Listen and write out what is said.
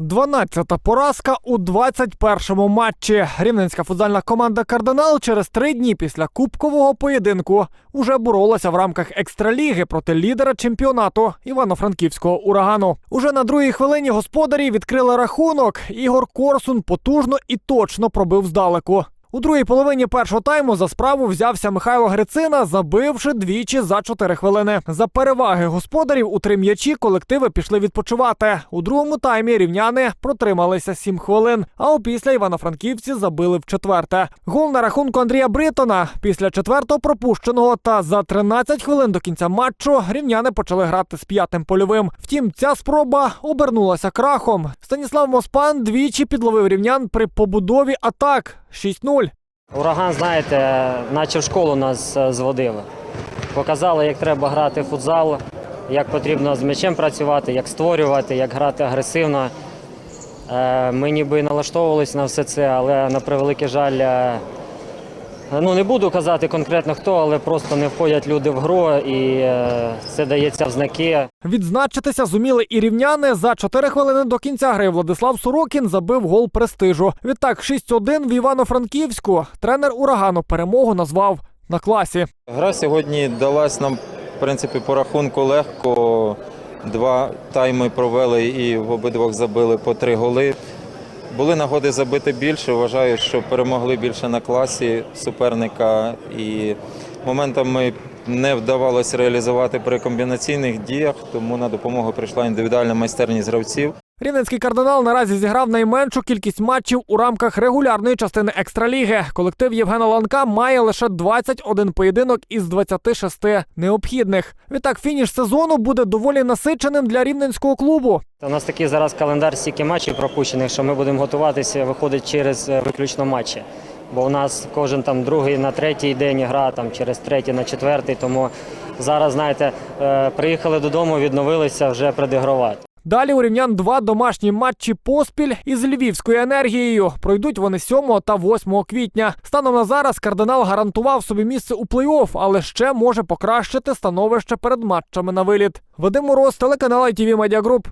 12-та поразка у 21-му матчі. Рівненська футзальна команда Кардинал через три дні після кубкового поєдинку уже боролася в рамках екстраліги проти лідера чемпіонату Івано-Франківського урагану. Уже на другій хвилині господарі відкрили рахунок. Ігор Корсун потужно і точно пробив здалеку. У другій половині першого тайму за справу взявся Михайло Грицина, забивши двічі за 4 хвилини. За переваги господарів у три м'ячі колективи пішли відпочивати. У другому таймі рівняни протрималися 7 хвилин. А опісля івано-франківці забили в четверте. Гол на рахунку Андрія Бритона. Після четвертого пропущеного та за 13 хвилин до кінця матчу рівняни почали грати з п'ятим польовим. Втім, ця спроба обернулася крахом. Станіслав Моспан двічі підловив рівнян при побудові атак 6-0. Ураган, знаєте, наче в школу нас е, зводили. Показали, як треба грати в футзал, як потрібно з м'ячем працювати, як створювати, як грати агресивно. Е, Ми ніби налаштовувалися на все це, але на превеликий жаль, е, ну не буду казати конкретно хто, але просто не входять люди в гру і е, це дається в знаки. Відзначитися зуміли і рівняни. За 4 хвилини до кінця гри Владислав Сорокін забив гол престижу. Відтак 6-1 в Івано-Франківську. Тренер урагану перемогу назвав на класі. Гра сьогодні далась нам, в принципі, по рахунку легко. Два тайми провели і в обидвох забили по три голи. Були нагоди забити більше. Вважаю, що перемогли більше на класі суперника. І моментами не вдавалося реалізувати при комбінаційних діях, тому на допомогу прийшла індивідуальна майстерність гравців. Рівненський кардинал наразі зіграв найменшу кількість матчів у рамках регулярної частини екстраліги. Колектив Євгена Ланка має лише 21 поєдинок із 26 необхідних. Відтак фініш сезону буде доволі насиченим для рівненського клубу. У нас такий зараз календар стільки матчів пропущених, що ми будемо готуватися, виходить через е, виключно матчі. Бо у нас кожен там другий на третій день гра, там через третій на четвертий. Тому зараз, знаєте, е, приїхали додому, відновилися вже предігрувати. Далі у рівнян два домашні матчі поспіль із львівською енергією. Пройдуть вони 7 та 8 квітня. Станом на зараз кардинал гарантував собі місце у плей-офф, але ще може покращити становище перед матчами на виліт. Вадим Мороз, телеканал ITV Media Group.